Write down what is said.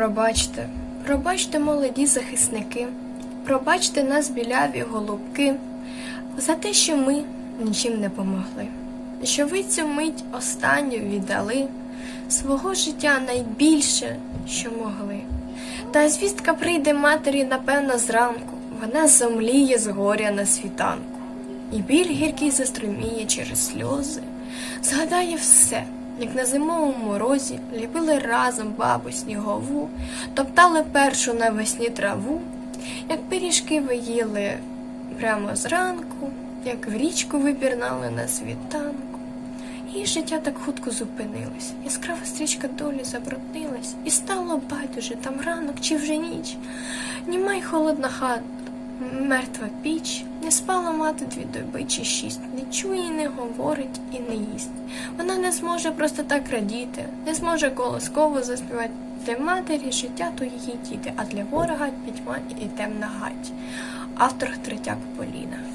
Пробачте, пробачте, молоді захисники, пробачте нас, біляві голубки, за те, що ми нічим не помогли, що ви цю мить останню віддали свого життя найбільше, що могли. Та звістка прийде матері, напевно, зранку, вона зомліє з горя на світанку, і біль гіркий заструміє через сльози, згадає все, як на зимовому морозі ліпили разом бабу снігову, топтали першу навесні траву, як пиріжки ви їли прямо зранку, як в річку випірнали на світанку. І життя так хутко зупинилось, яскрава стрічка долі забруднилась, і стало байдуже там ранок чи вже ніч. Німа й холодна хата, мертва піч, не спала мати дві доби чи шість, не чує, не говорить і не їсть. Вона не зможе просто так радіти, не зможе колосково заспівати. Для матері життя то її діти, а для ворога пітьма і темна гать. Автор Третяк Поліна.